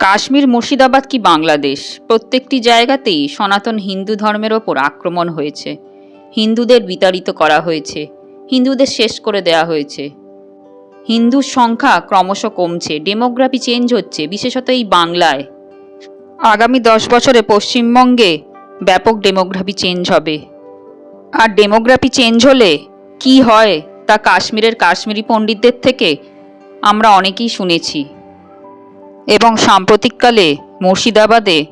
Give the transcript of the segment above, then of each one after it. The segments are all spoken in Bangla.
কাশ্মীর, মুর্শিদাবাদ কি বাংলাদেশ? প্রত্যেকটি জায়গাতেই সনাতন হিন্দু ধর্মের ওপর আক্রমণ হয়েছে। হিন্দুদের বিতাড়িত করা হয়েছে। হিন্দুদের শেষ করে দেয়া হয়েছে। হিন্দুর সংখ্যা ক্রমশ কমছে। ডেমোগ্রাফি চেঞ্জ হচ্ছে, বিশেষত এই বাংলায়। আগামী দশ বছরে পশ্চিমবঙ্গে ব্যাপক ডেমোগ্রাফি চেঞ্জ হবে। আর ডেমোগ্রাফি চেঞ্জ হলে কি হয় তা কাশ্মীরের কাশ্মীরি পণ্ডিতদের থেকে আমরা অনেকেই শুনেছি। এবং সাম্প্রতিককালে মুর্শিদাবাদে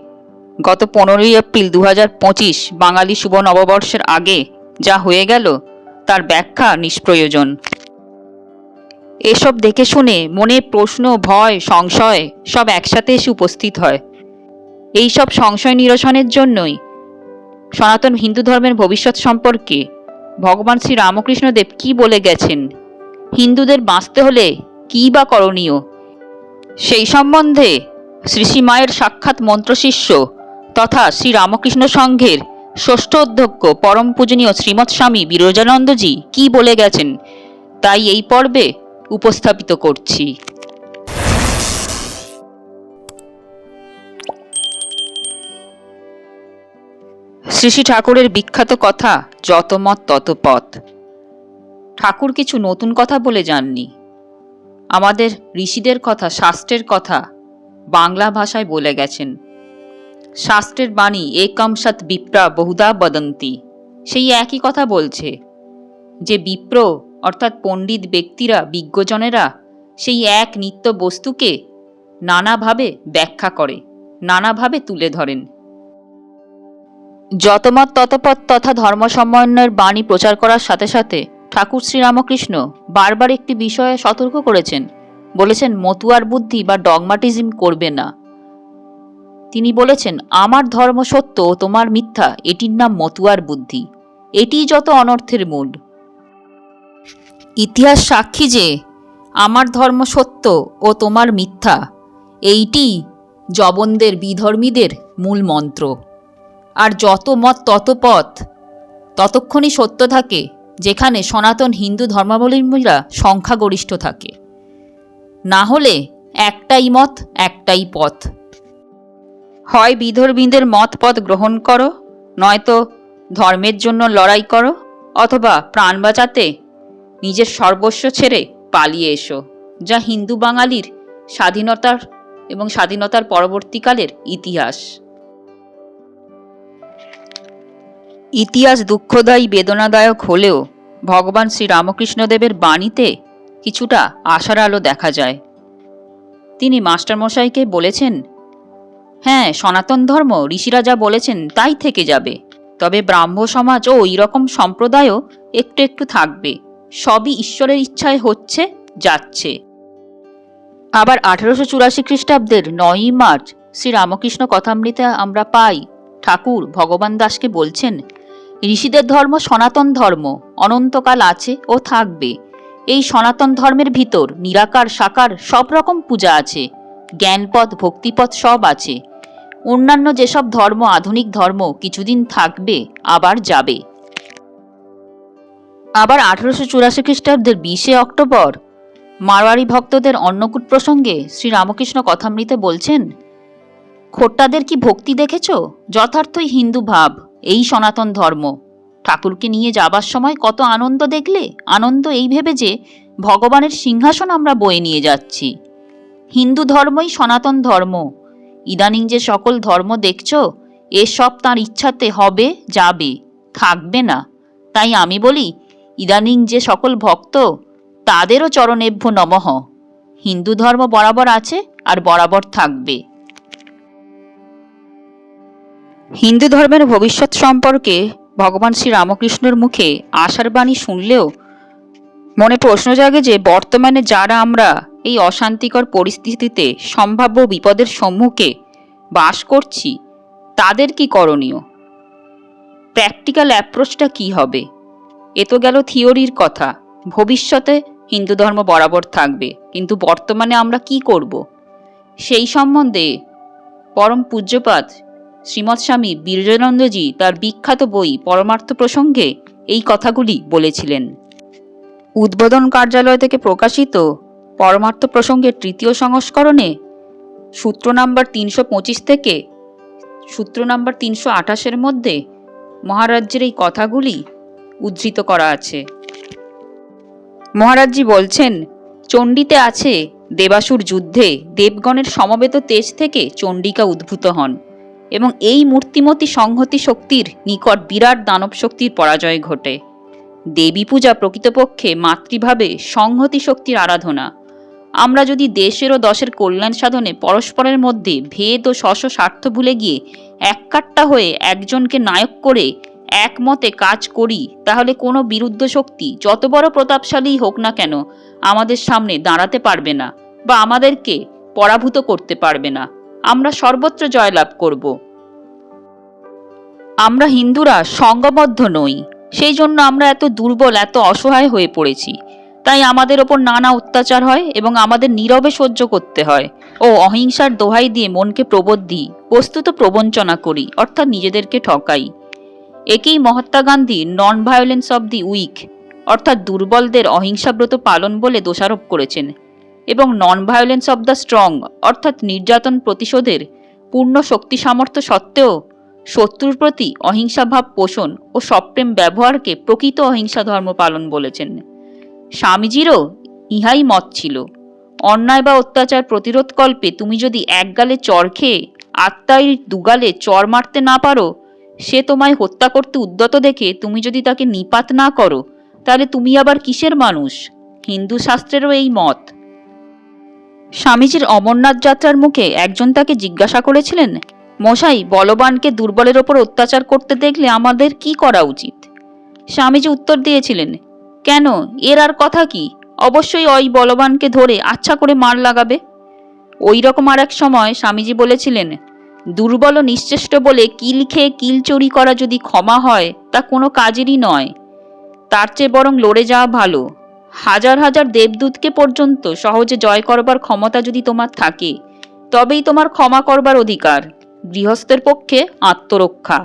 গত পনেরোই এপ্রিল দু পঁচিশ বাঙালি শুভ নববর্ষের আগে যা হয়ে গেল, তার ব্যাখ্যা নিষ্প্রয়োজন। এসব দেখে শুনে মনে প্রশ্ন, ভয়, সংশয় সব একসাথে এসে উপস্থিত হয়। এই সব সংশয় নিরসনের জন্যই সনাতন হিন্দু ধর্মের ভবিষ্যৎ সম্পর্কে ভগবান শ্রী রামকৃষ্ণদেব কি বলে গেছেন? হিন্দুদের বাঁচতে হলে কী বা করণীয়? সেই সম্বন্ধে শ্রী শ্রী মায়ের সাক্ষাৎ মন্ত্রশিষ্য তথা শ্রী রামকৃষ্ণ সংঘের ষষ্ঠ অধ্যক্ষ পরম পূজনীয় শ্রীমৎ স্বামী বিরজানন্দজি কি বলে গেছেন, তাই এই পর্বে উপস্থাপিত করছি। শ্রী ঠাকুরের বিখ্যাত কথা, যত মত তত পথ। ঠাকুর কিছু নতুন কথা বলে যাননি। আমাদের ঋষিদের কথা, শাস্ত্রের কথা বাংলা ভাষায় বলে গেছেন। শাস্ত্রের বাণী, একম বিপ্রা বহুদা বদন্তি। সেই একই কথা বলছে। যে বিপ্র, অর্থাৎ পণ্ডিত ব্যক্তিরা, বিজ্ঞজনেরা, সেই এক নিত্য বস্তুকে নানাভাবে ব্যাখ্যা করে, নানাভাবে তুলে ধরেন। যতমত ততপথ তথা ধর্ম সমন্বয়ের বাণী প্রচার করার সাথে সাথে ঠাকুর শ্রীরামকৃষ্ণ বারবার একটি বিষয়ে সতর্ক করেছেন। বলেছেন, মতুয়ার বুদ্ধি বা ডগমাটিজম করবে না। তিনি বলেছেন, আমার ধর্ম সত্য ও তোমার মিথ্যা, এটির নাম মতুয়ার বুদ্ধি। এটিই যত অনর্থের মূল। ইতিহাস সাক্ষী যে, আমার ধর্ম সত্য ও তোমার মিথ্যা, এইটি জবনদের বিধর্মীদের মূল মন্ত্র। আর যত মত তত পথ, ততক্ষণই সত্য থাকে। যেখানে সনাতন হিন্দু ধর্মাবলম্বীরা সংখ্যাগরিষ্ঠ থাকে। না হলে একটাই মত, একটাই পথ। হয় বিধর্মীদের মত পথ গ্রহণ করো, নয়তো ধর্মের জন্য লড়াই করো, অথবা প্রাণ বাঁচাতে নিজের সর্বস্ব ছেড়ে পালিয়ে এসো, যা হিন্দু বাঙালির স্বাধীনতার এবং স্বাধীনতার পরবর্তীকালের ইতিহাস। ইতিহাস দুঃখদায়ী, বেদনাদায়ক হলেও ভগবান শ্রী রামকৃষ্ণদেবের বাণীতে কিছুটা আশার আলো দেখা যায়। তিনি মাস্টারমশাইকে বলেছেন হ্যাঁ সনাতন ধর্ম, ঋষিরা যা বলেছেন তাই থেকে যাবে। তবে ব্রাহ্ম সমাজ ও রকম সম্প্রদায়ও একটু একটু থাকবে। সবই ঈশ্বরের ইচ্ছায় হচ্ছে, যাচ্ছে। আবার আঠারোশো চুরাশি খ্রিস্টাব্দের নয়ই মার্চ শ্রী রামকৃষ্ণ কথামৃতে আমরা পাই, ঠাকুর ভগবান দাসকে বলছেন ঋষিদের ধর্ম সনাতন ধর্ম, অনন্তকাল আছে ও থাকবে। এই সনাতন ধর্মের ভিতর নিরাকার, সাকার সব রকম পূজা আছে, জ্ঞানপথ, ভক্তিপথ সব আছে। অন্যান্য যেসব ধর্ম, আধুনিক ধর্ম কিছুদিন থাকবে, আবার যাবে। আবার আঠারোশো চুরাশি খ্রিস্টাব্দের বিশে অক্টোবর, মারোয়ারি ভক্তদের অন্নকূট প্রসঙ্গে শ্রী রামকৃষ্ণ কথামৃতে বলছেন, খোট্টাদের কি ভক্তি দেখেছ? যথার্থই হিন্দু ভাব। এই সনাতন ধর্ম। ঠাকুরকে নিয়ে যাবার সময় কত আনন্দ দেখলে? আনন্দ এই ভেবে যে ভগবানের সিংহাসন আমরা বয়ে নিয়ে যাচ্ছি। হিন্দু ধর্মই সনাতন ধর্ম। ইদানিং যে সকল ধর্ম দেখছ এসব তার ইচ্ছাতে হবে, যাবে, থাকবে না। তাই আমি বলি, ইদানিং যে সকল ভক্ত, তাদেরও চরণেভ্য নমঃ। হিন্দু ধর্ম বরাবর আছে আর বরাবর থাকবে। হিন্দু ধর্মের ভবিষ্যৎ সম্পর্কে ভগবান শ্রী রামকৃষ্ণের মুখে আশার বাণী শুনলেও মনে প্রশ্ন জাগে যে বর্তমানে যারা আমরা এই অশান্তিকর পরিস্থিতিতে সম্ভাব্য বিপদের সম্মুখে বাস করছি, তাদের কি করণীয়? প্র্যাকটিক্যাল অ্যাপ্রোচটা কি হবে? এ তো গেল থিওরির কথা। ভবিষ্যতে হিন্দু ধর্ম বরাবর থাকবে, কিন্তু বর্তমানে আমরা কি করব? সেই সম্বন্ধে পরম পূজ্যপাত শ্রীমৎ স্বামী বীরজানন্দজি তার বিখ্যাত বই পরমার্থ প্রসঙ্গে এই কথাগুলি বলেছিলেন। উদ্বোধন কার্যালয় থেকে প্রকাশিত পরমার্থ প্রসঙ্গের তৃতীয় সংস্করণে সূত্র নাম্বার তিনশো পঁচিশ থেকে সূত্র নাম্বার তিনশো আঠাশের মধ্যে মহারাজ্যের এই কথাগুলি উদ্ধৃত করা আছে। মহারাজজি বলছেন, চণ্ডীতে আছে দেবাসুর যুদ্ধে দেবগণের সমবেত তেজ থেকে চণ্ডিকা উদ্ভূত হন। এবং এই মূর্তিমতী সংহতি শক্তির নিকট বিরাট দানব শক্তির পরাজয় ঘটে। দেবী পূজা প্রকৃতপক্ষে মাতৃভাবে সংহতি শক্তির আরাধনা। আমরা যদি দেশের ও দশের কল্যাণ সাধনে পরস্পরের মধ্যে ভেদ ও স্বস্ব স্বার্থ ভুলে গিয়ে এককাট্টা হয়ে একজনকে নায়ক করে একমতে কাজ করি, তাহলে কোনো বিরুদ্ধ শক্তি যত বড় প্রতাপশালী হোক না কেন আমাদের সামনে দাঁড়াতে পারবে না বা আমাদেরকে পরাভূত করতে পারবে না। আমরা সর্বত্র জয়লাভ করব। আমরা হিন্দুরা সঙ্গবদ্ধ নই। সেই জন্য আমরা এত দুর্বল, এত অসহায় হয়ে পড়েছি। তাই আমাদের ওপর নানা অত্যাচার হয় এবং আমাদের নীরবে সহ্য করতে হয়। ও অহিংসার দোহাই দিয়ে মনকে প্রবোধ দিই, বস্তুত প্রবঞ্চনা করি, অর্থাৎ নিজেদেরকে ঠকাই। একেই Mahatma Gandhi non violence of the weak অর্থাৎ দুর্বলদের অহিংসাব্রত পালন বলে দোষারোপ করেছেন। এবং non violence of the strong অর্থাৎ নির্যাতন প্রতিশোধের পূর্ণ শক্তি সামর্থ্য সত্ত্বেও শত্রুর প্রতি অহিংসা ভাব পোষণ ও সপ্রেম ব্যবহারকে প্রকৃত অহিংসা ধর্ম পালন বলেছেন। স্বামীজিরও ইহাই মত ছিল। অন্যায় বা অত্যাচার প্রতিরোধ কল্পে তুমি যদি এক গালে চর খেয়ে আত্মাই দুগালে চর মারতে না পারো, সে তোমায় হত্যা করতে উদ্যত দেখে তুমি যদি তাকে নিপাত না করো, তাহলে তুমি আবার কিসের মানুষ? হিন্দু শাস্ত্রেরও এই মত। স্বামীজির অমরনাথ যাত্রার মুখে একজন তাকে জিজ্ঞাসা করেছিলেন, মশাই, বলবানকে দুর্বলের ওপর অত্যাচার করতে দেখলে আমাদের কি করা উচিত? স্বামীজি উত্তর দিয়েছিলেন, কেন? এর আর কথা কি? অবশ্যই ওই বলবানকে ধরে আচ্ছা করে মার লাগাবে। ওই রকম আর এক সময় স্বামীজি বলেছিলেন, দুর্বল নিশ্চেষ্ট বলে কিল খেয়ে কিল চুরি করা যদি ক্ষমা হয়, তা কোনো কাজেরই নয়। তার চেয়ে বরং লড়ে যাওয়া ভালো। হাজার হাজার দেবদূতকে পর্যন্ত সহজে জয় করবার ক্ষমতা যদি তোমার থাকে, তবেই তোমার ক্ষমা করবার অধিকার। গৃহস্থের পক্ষে আত্মরক্ষা।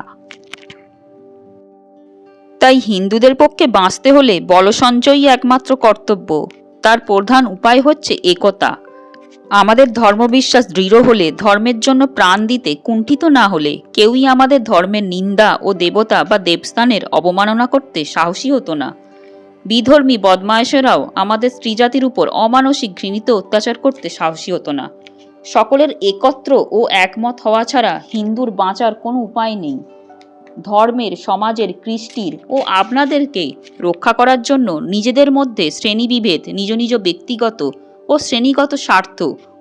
তাই হিন্দুদের পক্ষে বাঁচতে হলে বলসঞ্চয়ই একমাত্র কর্তব্য। তার প্রধান উপায় হচ্ছে একতা। আমাদের ধর্মবিশ্বাস দৃঢ় হলে ধর্মের জন্য প্রাণ দিতে কুণ্ঠিত না হলে কেউই আমাদের ধর্মের নিন্দা ও দেবতা বা দেবস্থানের অবমাননা করতে সাহসী হতো না। বিধর্মী বদমায়েশেরাও আমাদের স্ত্রীজাতির উপর অমানসিক ঘৃণিত অত্যাচার করতে সাহসী হতো না। সকলের একত্র ও একমত হওয়া ছাড়া হিন্দুর বাঁচার কোনো উপায় নেই। ধর্মের, সমাজের, কৃষ্টির ও আপনাদেরকে রক্ষা করার জন্য নিজেদের মধ্যে শ্রেণীবিভেদ, নিজ নিজ ব্যক্তিগত ও শ্রেণীগত স্বার্থ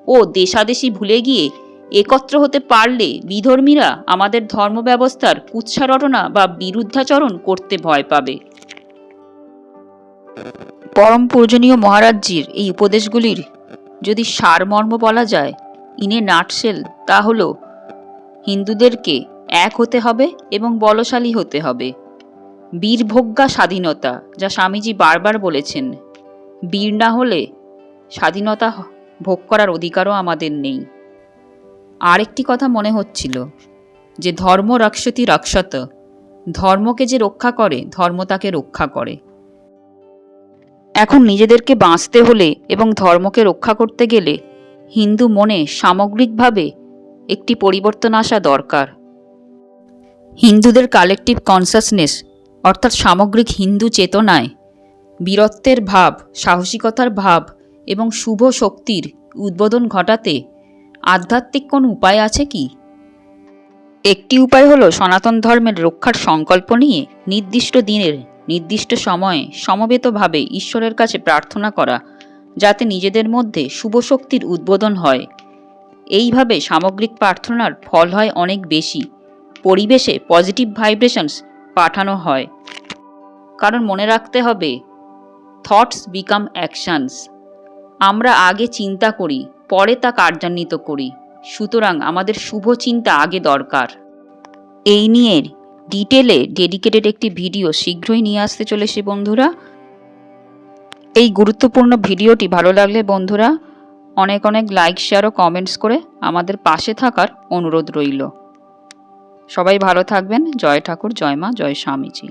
ও দেশাদেশি ভুলে গিয়ে একত্র হতে পারলে বিধর্মীরা আমাদের ধর্ম ব্যবস্থার কুৎসারটনা বা বিরুদ্ধাচরণ করতে ভয় পাবে। পরম পূজনীয় মহারাজ্যের এই উপদেশগুলির যদি সারমর্ম বলা যায়, ইনে নাটসেল তা হল, হিন্দুদেরকে এক হতে হবে এবং বলশালী হতে হবে। বীরভোগ্যা স্বাধীনতা, যা স্বামীজি বারবার বলেছেন, বীর না হলে স্বাধীনতা ভোগ করার অধিকারও আমাদের নেই। আরেকটি কথা মনে হচ্ছিল, যে ধর্ম রক্ষতি রক্ষত ধর্মকে যে রক্ষা করে, ধর্ম তাকে রক্ষা করে। এখন নিজেদেরকে বাঁচতে হলে এবং ধর্মকে রক্ষা করতে গেলে হিন্দু মনে সামগ্রিকভাবে একটি পরিবর্তন আসা দরকার। হিন্দুদের কালেকটিভ কনসাসনেস অর্থাৎ সামগ্রিক হিন্দু চেতনায় বীরত্বের ভাব, সাহসিকতার ভাব এবং শুভ শক্তির উদ্বোধন ঘটাতে আধ্যাত্মিক কোন উপায় আছে কি? একটি উপায় হলো সনাতন ধর্মের রক্ষার সংকল্প নিয়ে নির্দিষ্ট দিনের নির্দিষ্ট সময়ে সমবেতভাবে ঈশ্বরের কাছে প্রার্থনা করা, যাতে নিজেদের মধ্যে শুভ শক্তির উদ্বোধন হয়। এইভাবে সামগ্রিক প্রার্থনার ফল হয় অনেক বেশি। পরিবেশে পজিটিভ ভাইব্রেশনস পাঠানো হয়। কারণ মনে রাখতে হবে থটস বিকাম অ্যাকশনস আমরা আগে চিন্তা করি, পরে তা কার্যান্বিত করি। সুতরাং আমাদের শুভ চিন্তা আগে দরকার। এই নিয়ে ডিটেলে ডেডিকেটেড একটি ভিডিও শীঘ্রই নিয়ে আসতে চলেছি বন্ধুরা। এই গুরুত্বপূর্ণ ভিডিওটি ভালো লাগলে বন্ধুরা, অনেক অনেক লাইক শেয়ার ও কমেন্টস করে আমাদের পাশে থাকার অনুরোধ রইল। সবাই ভালো থাকবেন। জয় ঠাকুর, জয় মা, জয় স্বামীজি।